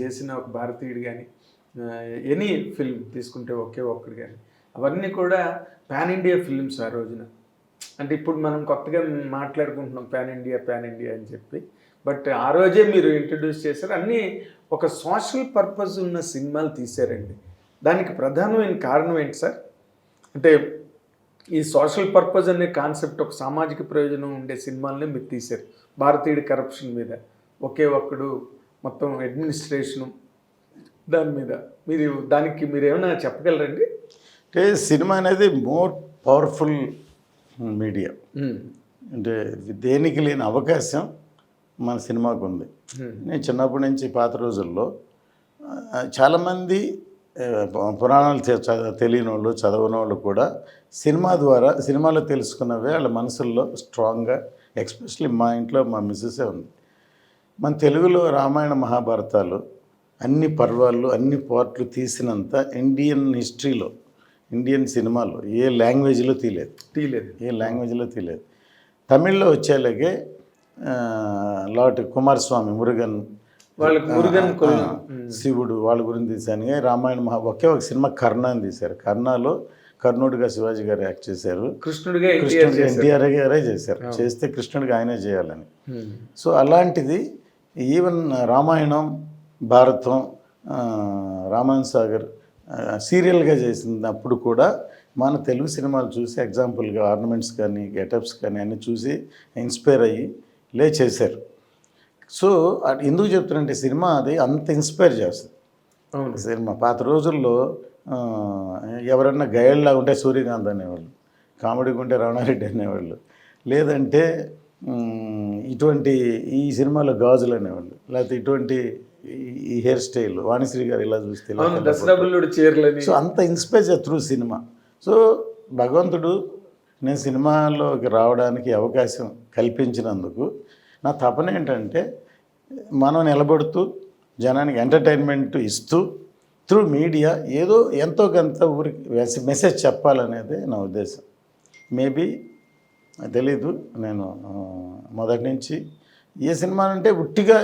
చేసిన ఒక భారతీయుడు కానీ ఎనీ ఫిల్మ్ తీసుకుంటే ఒకే ఒక్కడు కానీ అవన్నీ కూడా పాన్ ఇండియా ఫిల్మ్స్ ఆ రోజున. అంటే ఇప్పుడు మనం కొత్తగా మాట్లాడుకుంటున్నాం పాన్ ఇండియా పాన్ ఇండియా అని చెప్పి. బట్ ఆ రోజే మీరు ఇంట్రడ్యూస్ చేశారు. అన్నీ ఒక సోషల్ పర్పస్ ఉన్న సినిమాలు తీశారండి. దానికి ప్రధానమైన కారణం ఏంటి సార్? అంటే ఈ సోషల్ పర్పస్ అనే కాన్సెప్ట్ ఒక సామాజిక ప్రయోజనం ఉండే సినిమాలనే మీరు తీశారు. భారతీయుడి కరప్షన్ మీద ఒకే ఒక్కడు మొత్తం అడ్మినిస్ట్రేషను దాని మీద. మీరు దానికి మీరు ఏమైనా చెప్పగలరండి? అంటే సినిమా అనేది మోర్ పవర్ఫుల్ మీడియా. అంటే దేనికి లేని అవకాశం మన సినిమాకు ఉంది. Hmm. నేను చిన్నప్పటి నుంచి పాత రోజుల్లో చాలామంది పురాణాలు తెలియని వాళ్ళు చదవని వాళ్ళు కూడా సినిమా ద్వారా సినిమాలో తెలుసుకున్నవే వాళ్ళ మనసుల్లో స్ట్రాంగ్గా ఎక్స్పెషలీ మా ఇంట్లో మా మిస్సెసే ఉంది. మన తెలుగులో రామాయణ మహాభారతాలు అన్ని పర్వాలు అన్ని పార్ట్లు తీసినంత ఇండియన్ హిస్టరీలో ఇండియన్ సినిమాలో ఏ లాంగ్వేజ్లో తీయలేదు. తీయలేదు. ఏ లాంగ్వేజ్లో తెలియదు తమిళ్ళో వచ్చేలాగే లాట్ కుమారస్వామి మురుగన్ వాళ్ళకి మురుగన్. శివుడు వాళ్ళ గురించి తీశాను. రామాయణ మహా ఒకే ఒక సినిమా కర్ణ అని తీశారు. కర్ణలో కర్ణుడిగా శివాజీ గారు యాక్ట్ చేశారు. కృష్ణుడిగా కృష్ణుడిగా ఎన్టీఆర్ గారే చేశారు. చేస్తే కృష్ణుడిగా ఆయనే చేయాలని. సో అలాంటిది ఈవెన్ రామాయణం భారతం రామాయణ సాగర్ సీరియల్గా చేసినప్పుడు కూడా మన తెలుగు సినిమాలు చూసి ఎగ్జాంపుల్గా ఆర్నమెంట్స్ కానీ గెటప్స్ కానీ అన్నీ చూసి ఇన్స్పైర్ అయ్యి లే చేశారు. సో ఎందుకు చెప్తున్నానంటే సినిమా అది అంత ఇన్స్పైర్ చేస్తుంది. అవును. సినిమా పాత రోజుల్లో ఎవరన్నా గయల్లా ఉంటే సూర్యకాంత్ అనేవాళ్ళు కామెడీగా ఉంటే రాణారెడ్డి అనేవాళ్ళు లేదంటే ఇటువంటి ఈ సినిమాలో గాజులు అనేవాళ్ళు లేకపోతే ఇటువంటి ఈ- హెయిర్ స్టైల్ వాణిశ్రీ గారు ఇలా చూస్తే సో అంత ఇన్స్పైర్ త్రూ సినిమా. సో భగవంతుడు నేను సినిమాలోకి రావడానికి అవకాశం కల్పించినందుకు నా తపన ఏంటంటే మనం నిలబడుతూ జనానికి ఎంటర్టైన్మెంట్ ఇస్తూ త్రూ మీడియా ఏదో ఎంతో కొంత ఊరికి మెసేజ్ చెప్పాలనేది నా ఉద్దేశం. మేబీ తెలీదు. నేను మొదటి నుంచి ఏ సినిమా అంటే ఉట్టిగా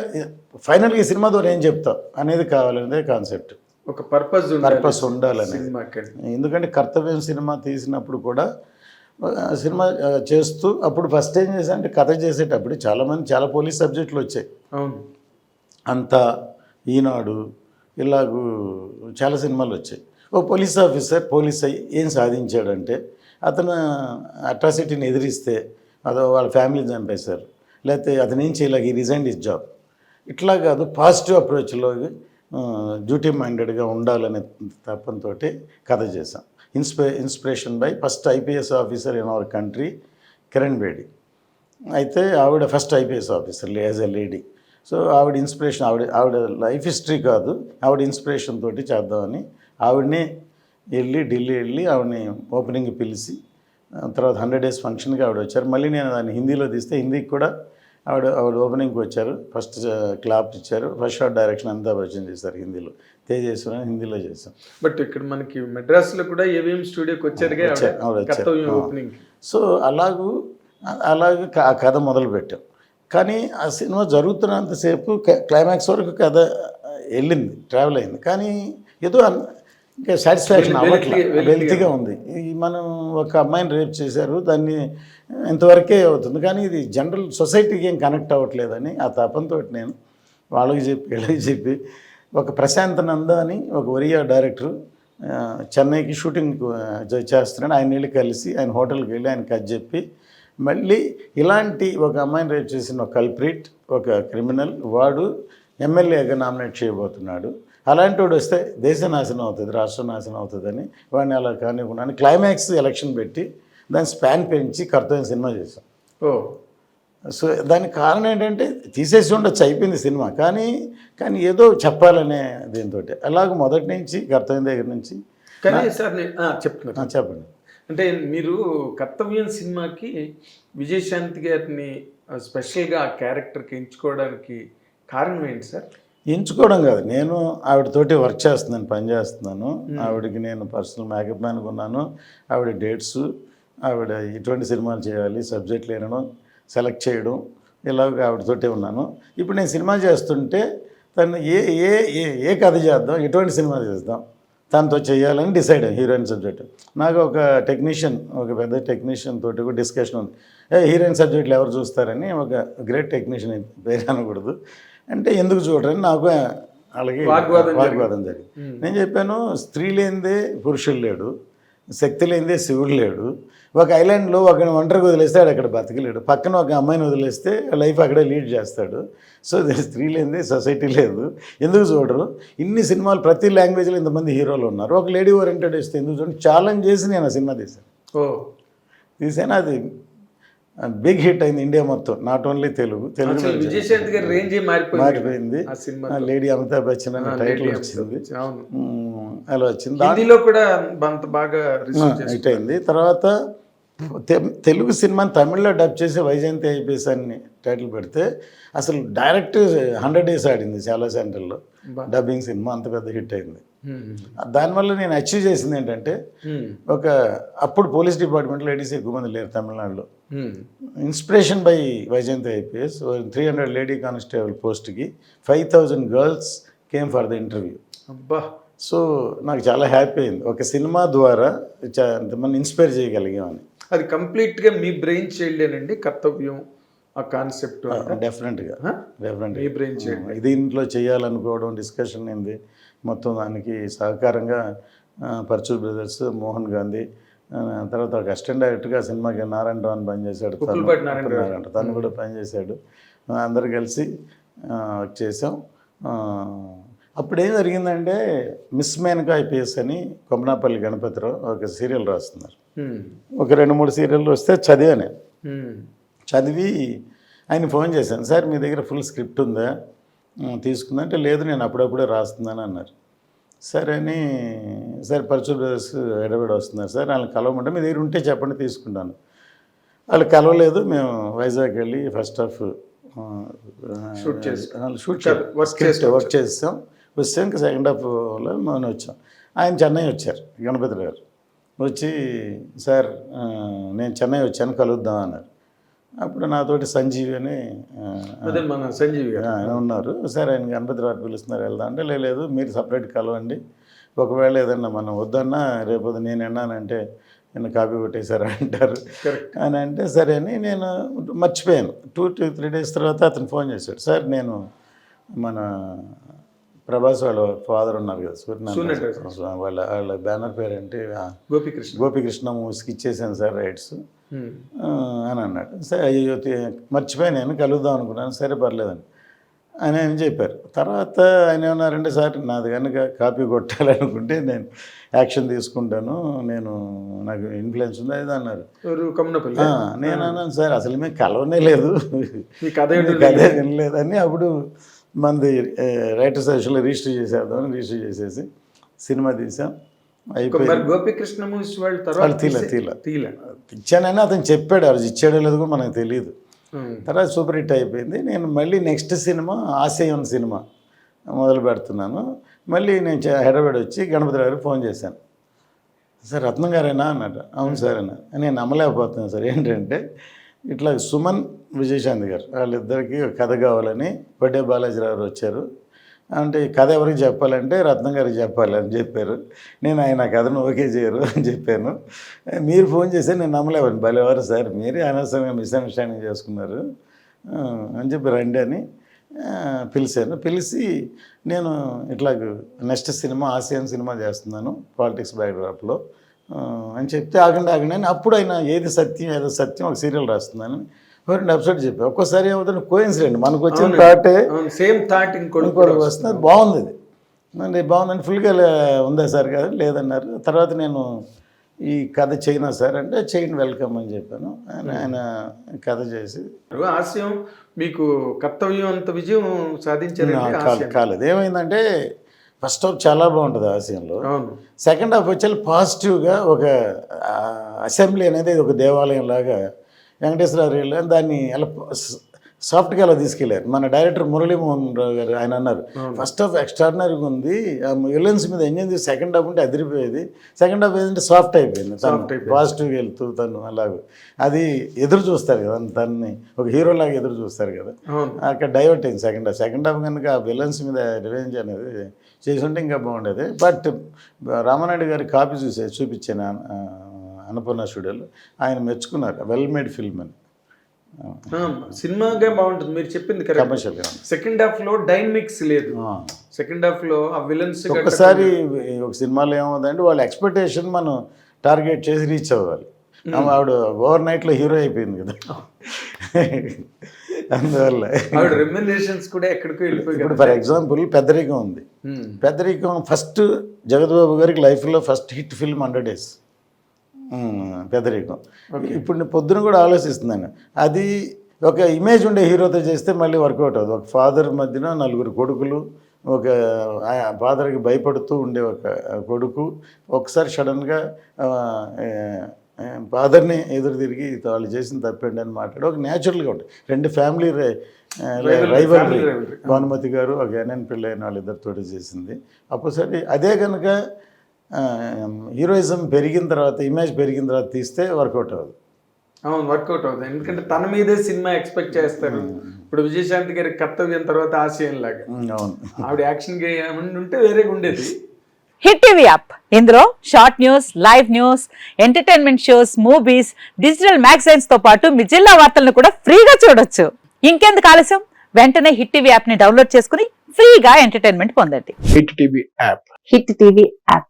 ఫైనల్గా ఈ సినిమా ద్వారా ఏం చెప్తా? అనేది కావాలనేదే కాన్సెప్ట్. ఒక పర్పస్ పర్పస్ ఉండాలని ఎందుకంటే కర్తవ్యం సినిమా తీసినప్పుడు కూడా సినిమా చేస్తూ అప్పుడు ఫస్ట్ ఏం చేశా అంటే కథ చేసేటప్పుడు చాలామంది చాలా పోలీస్ సబ్జెక్టులు వచ్చాయి. అంత ఈనాడు ఇలాగూ చాలా సినిమాలు వచ్చాయి. ఓ పోలీస్ ఆఫీసర్ పోలీస్ అయ్యి ఏం సాధించాడంటే అతను అట్రాసిటీని ఎదిరిస్తే అదో వాళ్ళ ఫ్యామిలీని చంపేశారు. లేకపోతే అతను ఏం చేయలేక ఈ రిజైన్ ఇస్ జాబ్ ఇట్లా కాదు పాజిటివ్ అప్రోచ్లో డ్యూటీ మైండెడ్గా ఉండాలనే తప్పంతో కథ చేశాం. Inspi inspiration by first IPS officer in our country Kiran Bedi అయితే ఆవిడ first IPS officer as a lady so ఆవిడ ఇన్స్పిరేషన్ ఆవిడ ఆవిడ లైఫ్ హిస్టరీ కాదు ఆవిడ ఇన్స్పిరేషన్ తోటి చేద్దామని ఆవిడని వెళ్ళి ఢిల్లీ వెళ్ళి ఆవిడని ఓపెనింగ్ పిలిచి తర్వాత హండ్రెడ్ డేస్ ఫంక్షన్కి ఆవిడ వచ్చారు. మళ్ళీ నేను దాన్ని హిందీలో తీస్తే హిందీకి కూడా ఆవిడ ఆవిడ ఓపెనింగ్కి వచ్చారు. ఫస్ట్ క్లాప్ ఇచ్చారు. ఫస్ట్ షాట్ డైరెక్షన్ అంతా పరిచయం చేశారు హిందీలో. తేజేశ్వరం హిందీలో చేశాం. బట్ ఇక్కడ మనకి మెడ్రాస్లో కూడా ఏవిఎం స్టూడియోకి. వచ్చారు, సో అలాగూ అలాగే ఆ కథ మొదలుపెట్టాం. కానీ ఆ సినిమా జరుగుతున్నంతసేపు క్లైమాక్స్ వరకు కథ వెళ్ళింది ట్రావెల్ అయింది. కానీ ఏదో ఇంకా సాటిస్ఫాక్షన్ అవ్వట్లేదు వెలితిగా- ఉంది. ఈ మనం ఒక అమ్మాయిని రేప్ చేశారు దాన్ని ఇంతవరకే అవుతుంది. కానీ ఇది జనరల్ సొసైటీకి ఏం కనెక్ట్ అవ్వట్లేదని ఆ తపంతో నేను వాళ్ళకి చెప్పి వీళ్ళకి చెప్పి ఒక ప్రశాంత్ నంద అని ఒక ఒరియా డైరెక్టర్ చెన్నైకి షూటింగ్ చేస్తున్నాడు. ఆయన వెళ్ళి కలిసి ఆయన హోటల్కి వెళ్ళి ఆయన కథ చెప్పి మళ్ళీ ఇలాంటి ఒక అమ్మాయిని రేపు చేసిన ఒక కల్ప్రిట్ ఒక క్రిమినల్ వాడు ఎమ్మెల్యేగా నామినేట్ చేయబోతున్నాడు. అలాంటి వాడు వస్తే దేశ నాశనం అవుతుంది రాష్ట్ర నాశనం అవుతుందని వాడిని అలా కానివ్వకుండా క్లైమాక్స్ ఎలక్షన్ పెట్టి దాని స్పాన్ పెంచి కర్తవ్యం సినిమా చేశాం. ఓ. సో దానికి కారణం ఏంటంటే తీసేసి ఉండొచ్చు అయిపోయింది సినిమా. కానీ కానీ ఏదో చెప్పాలనే దీంతో అలాగ మొదటి నుంచి కర్తవ్యం దగ్గర నుంచి కానీ సార్ నేను ఆ, చెప్తున్నారు ఆ, చెప్పండి. అంటే మీరు కర్తవ్యం సినిమాకి విజయశాంతి గారిని స్పెషల్గా ఆ క్యారెక్టర్కి ఎంచుకోవడానికి కారణం ఏంటి సార్? ఎంచుకోవడం కాదు. నేను ఆవిడతోటి వర్క్ చేస్తున్నాను పని చేస్తున్నాను. ఆవిడకి నేను పర్సనల్ మేకప్ మ్యాన్గా ఉన్నాను ఆవిడ డేట్స్ ఆవిడ ఇటువంటి సినిమాలు చేయాలి సబ్జెక్టులు వినడం సెలెక్ట్ చేయడం ఇలాగ ఆవిడతోటే ఉన్నాను. ఇప్పుడు నేను సినిమా చేస్తుంటే తను ఏ ఏ ఏ ఏ కథ చేద్దాం ఎటువంటి సినిమా చేద్దాం తనతో చేయాలని డిసైడ్ హీరోయిన్ సబ్జెక్ట్. నాకు ఒక టెక్నీషియన్ ఒక పెద్ద టెక్నీషియన్ తోటి కూడా డిస్కషన్ ఉంది. ఏ హీరోయిన్ సబ్జెక్టులు ఎవరు చూస్తారని ఒక గ్రేట్ టెక్నీషియన్ పేరు అనకూడదు. అంటే ఎందుకు చూడరని నాకు అలాగే వాగ్వాదం వాగ్వాదం జరిగింది. నేను చెప్పాను స్త్రీ లేనిదే పురుషుడు లేడు శక్తి లేనిదే శివుడు లేడు. ఒక ఐలాండ్లో ఒక ఒంటరికి వదిలేస్తే ఆడు అక్కడ బతకలేడు. పక్కన ఒక అమ్మాయిని వదిలేస్తే లైఫ్ అక్కడే లీడ్ చేస్తాడు. సో స్త్రీ లేనిదే సొసైటీ లేదు. ఎందుకు చూడరు? ఇన్ని సినిమాలు ప్రతి లాంగ్వేజ్లో ఇంతమంది హీరోలు ఉన్నారు. ఒక లేడీ ఓరియంటెడ్ ఇస్తే ఎందుకు చూడండి ఛాలెంజ్ చేసి నేను ఆ సినిమా తీశాను. ఓ. తీసాను అది బిగ్ హిట్ అయింది ఇండియా మొత్తం నాట్ ఓన్లీ తెలుగు తెలుగు అసలు విజయశాంతి గారి రేంజ్ మారిపోయింది లేడీ అమితాబ్ బచ్చన్ అనే టైటిల్ వచ్చింది. అలా వచ్చింది. దా- హిందీలో కూడా అంత బాగా హిట్ అయింది. తర్వాత తెలుగు సినిమాని తమిళ్ళో డబ్ చేసి వైజయంతి ఐపీఎస్ అని టైటిల్ పెడితే అసలు డైరెక్ట్ హండ్రెడ్ డేస్ ఆడింది చాలా సెంటర్లో. డబ్బింగ్ సినిమా అంత పెద్ద హిట్ అయింది. దానివల్ల నేను అచీవ్ చేసింది ఏంటంటే హ్మ్. ఒక అప్పుడు పోలీస్ డిపార్ట్మెంట్లో లేడీస్ ఎక్కువ మంది లేరు తమిళనాడులో. Inspiration by Vaijayanthi IPS three hundred lady constable పోస్ట్కి five thousand girls came for the interview అబ్బా! సో నాకు చాలా హ్యాపీ అయింది. ఒక సినిమా ద్వారా ఎంతమంది ఇన్స్పైర్ చేయగలిగామని. అది కంప్లీట్గా మీ బ్రెయిన్ చైల్డేనండి కర్తవ్యం. ఆ కాన్సెప్ట్ డెఫినెట్గా డెఫినెట్గా బ్రెయిన్ చైల్డ్ దీంట్లో చేయాలనుకోవడం డిస్కషన్ అయింది మొత్తం దానికి సహకారంగా పర్చూర్ బ్రదర్స్ మోహన్ గాంధీ తర్వాత ఒక అసిస్టెంట్ డైరెక్టర్గా సినిమాకి నారాయణ రావు పనిచేశాడు. నారాయణ తను కూడా పనిచేశాడు. అందరు కలిసి చేసాం అప్పుడు ఏం జరిగిందంటే మిస్ మేనకా ఐపీఎస్ అని కొమనాపల్లి గణపతిరావు ఒక సీరియల్ రాస్తున్నారు. ఒక రెండు మూడు సీరియల్లు వస్తే చదివాను. చదివి ఆయన ఫోన్ చేశాను సార్ మీ దగ్గర ఫుల్ స్క్రిప్ట్ ఉందా? "ఉమ్, తీసుకుందా? అంటే లేదు నేను అప్పుడప్పుడే రాస్తున్నాను అన్నారు. సరే అని సరే పరచూర్ బ్రదర్స్ ఎడబడి వస్తున్నారు సార్ వాళ్ళని కలవమంటే మీ దగ్గర ఉంటే చెప్పండి తీసుకుంటాను. వాళ్ళు కలవలేదు మేము వైజాగ్ వెళ్ళి ఫస్ట్ హాఫ్ Shoot చేసి. షూట్ వర్క్ చేస్తాం వస్తే ఇంకా సెకండ్ హాఫ్లో మనం వచ్చాం. ఆయన చెన్నై వచ్చారు గణపతి గారు. వచ్చి సార్ నేను చెన్నై వచ్చాను కలుద్దాం అన్నారు. అప్పుడు నాతోటి సంజీవి అని అదే మన సంజీవి ఆయన ఉన్నారు. సరే ఆయన గణపతి రావు పిలుస్తున్నారు వెళ్దాం అంటే "లే, లేదు మీరు సపరేట్ కలవండి. ఒకవేళ ఏదన్నా మనం వద్దన్నా రేపు నేను ఎన్నానంటే నేను కాపీ కొట్టేశారు? అంటారు. అని అంటే సరే అని నేను మర్చిపోయాను. టూ టూ త్రీ డేస్ తర్వాత అతను ఫోన్ చేశాడు. సార్ నేను మన ప్రభాస్ వాళ్ళ ఫాదర్ ఉన్నారు కదా సూర్యనారాయణ వాళ్ళ వాళ్ళ బ్యానర్ పేరు అంటే గోపికృష్ణ. గోపికృష్ణ మూవీస్కి ఇచ్చేసాను సార్ రైట్స్. అని అన్నాడు. సరే అయ్యో మర్చిపోయి నేను కలుద్దాం అనుకున్నాను సరే పర్లేదని. అని ఆయన చెప్పారు. తర్వాత ఆయన ఏమన్నారంటే సార్ నాది కనుక కాపీ కొట్టాలనుకుంటే నేను యాక్షన్ తీసుకుంటాను నేను నాకు ఇన్ఫ్లుయెన్స్ ఉంది అది అన్నారు. నేను అన్నాను సార్ అసలు మేము కలవనే లేదు. కథ అదే వినలేదని అప్పుడు మనది రైటర్ సెషన్లో రిజిస్టర్ చేసేద్దామని రిజిస్టర్ చేసేసి సినిమా తీసాం గోపికృష్ణ మూవీస్ వాళ్ళ వాళ్ళు తర్వాత తీల తీసే- తీల. తీల. ఇచ్చానని అతను చెప్పాడు రోజు ఇచ్చాడో లేదో కూడా మనకు తెలియదు. తర్వాత సూపర్ హిట్ అయిపోయింది. నేను మళ్ళీ నెక్స్ట్ సినిమా ఆశయం సినిమా మొదలు పెడుతున్నాను. మళ్ళీ నేను హైదరాబాద్ వచ్చి గణపతి గారికి ఫోన్ చేశాను. సార్ రత్నం గారేనా అన్నాడు. అవును సార్ అన్న. నేను నమ్మలేకపోతున్నాను సార్. ఏంటంటే ఇట్లా సుమన్ విజయశాంతి గారు వాళ్ళిద్దరికి కథ కావాలని బడ్డే బాలాజీరావు గారు వచ్చారు. అంటే ఈ కథ ఎవరికి చెప్పాలంటే రత్నం గారికి చెప్పాలి అని చెప్పారు. నేను ఆయన కథను ఓకే చేయరు అని చెప్పాను. మీరు ఫోన్ చేస్తే నేను నమ్మలేవాడిని భలేవారు సార్ మీరే అనవసరంగా మిస్అండర్స్టాండింగ్ చేసుకున్నారు. అని చెప్పి రండి అని పిలిచాను. పిలిచి నేను ఇట్లా నెక్స్ట్ సినిమా ఆసియన్ సినిమా చేస్తున్నాను పాలిటిక్స్ బ్యాక్డ్రాప్లో. అని చెప్తే ఆగండి ఆగండి అని అప్పుడు ఆయన ఏది సత్యం ఏదో సత్యం ఒక సీరియల్ రాస్తున్నాను రెండు ఎపిసోడ్ చెప్పి ఒక్కోసారి ఏమవుతుంది? కోయిన్సిడెంట్ మనకు వచ్చిన థాటే సేమ్ థాట్ ఇంకోటి వస్తుంది. అది బాగుంది అది అంటే బాగుందని ఫుల్గా ఉందా సార్? కదా లేదన్నారు. తర్వాత నేను ఈ కథ చేయనా సార్ అంటే చేయండి వెల్కమ్ అని చెప్పాను. ఆయన ఆయన కథ చేసి. ఆశయం మీకు కర్తవ్యం అంత విజయం సాధించారండి కాలేదు. ఏమైందంటే ఫస్ట్ హాఫ్ చాలా బాగుంటుంది ఆశయంలో. అవును. సెకండ్ హాఫ్ వచ్చి పాజిటివ్గా ఒక అసెంబ్లీ అనేది ఒక దేవాలయం లాగా వెంకటేశ్వర రెడ్డి దాన్ని ఎలా సాఫ్ట్గా అలా తీసుకెళ్ళారు మన డైరెక్టర్ మురళీమోహన్ రావు గారు ఆయన అన్నారు. ఫస్ట్ హాఫ్ ఎక్స్ట్రాడినరీగా ఉంది విలన్స్ మీద ఎంజాయ్ చేసి సెకండ్ హాఫ్ ఉంటే అదిరిపోయేది. సెకండ్ హాఫ్ ఏంటంటే సాఫ్ట్ అయిపోయింది. తను. పాజిటివ్గా వెళ్తూ తను అలాగ. అది ఎదురు చూస్తారు కదా తనని ఒక హీరో లాగా ఎదురు చూస్తారు కదా. అక్కడ డైవర్ట్ అయింది సెకండ్ హాఫ్. సెకండ్ హాఫ్ కనుక ఆ విలన్స్ మీద రివెంజ్ అనేది చేసి ఉంటే ఇంకా బాగుండేది. బట్ రామానాయుడు గారి కాపీ చూసే చూపించాను అన్నపూర్ణ స్టూడియోలో ఆయన మెచ్చుకున్నారు. వెల్ మేడ్ ఫిల్మ్ అని. సినిమాగా బాగుంటుంది. మీరు చెప్పింది కరెక్ట్ కమర్షియల్గా సెకండ్ హాఫ్లో డైనమిక్స్ లేదు. సెకండ్ హాఫ్లో ఆ విలన్స్ ఒక్కసారి ఒక సినిమాలో ఏమవుతుందంటే వాళ్ళ ఎక్స్పెక్టేషన్ మనం టార్గెట్ చేసి రీచ్ అవ్వాలి. ఆవిడ ఓవర్ నైట్లో హీరో అయిపోయింది కదా. అందువల్ల ఆవిడ రెమ్యునరేషన్స్ కూడా ఎక్కడికో ఇప్పుడు ఫర్ ఎగ్జాంపుల్ పెద్దరికం ఉంది. పెద్దరికం ఫస్ట్ జగద్బాబు గారికి లైఫ్లో first hit film hundred days Peddarikam ఇప్పుడు పొద్దున కూడా ఆలోచిస్తున్నాను. అది ఒక ఇమేజ్ ఉండే హీరోతో చేస్తే మళ్ళీ వర్కౌట్ అవుతుంది ఒక ఫాదర్ మధ్యన నలుగురు కొడుకులు ఒక ఫాదర్కి భయపడుతూ ఉండే ఒక కొడుకు ఒకసారి సడన్గా ఫాదర్ని ఎదురు తిరిగి వాళ్ళు చేసిన తప్పండి అని మాట్లాడి. ఒక న్యాచురల్గా ఉంటుంది. రెండు ఫ్యామిలీ rivalry. భానుమతి గారు ఒక ఎన్ఎన్ పిల్ల అయిన వాళ్ళిద్దరితో చేసింది. అప్పుడు సరే అదే కనుక హీరోయిజం పెరిగిన తర్వాత ఇమేజ్ పెరిగిన తర్వాత తీస్తే వర్కౌట్ అవ్వదు. అవును వర్కౌట్ అవుతుంది. ఎందుకంటే తన మీదే సినిమా ఎక్స్పెక్ట్ చేస్తారు. ఇప్పుడు విజయశాంతి గారి కర్తవ్యం తర్వాత ఆశయం లాగా. అవును. ఆవిడ యాక్షన్ ఉంటే వేరేగా ఉండేది. Hit TV app. ఇందులో short news live news entertainment shows movies digital మ్యాగజైన్స్తో పాటు మీ జిల్లా వార్తలను కూడా ఫ్రీగా చూడొచ్చు. ఇంకెందుకు ఆలస్యం? వెంటనే హిట్ టీవీ యాప్ని డౌన్లోడ్ చేసుకుని ఫ్రీగా ఎంటర్టైన్మెంట్ పొందండి. Hit TV app. Hit TV app.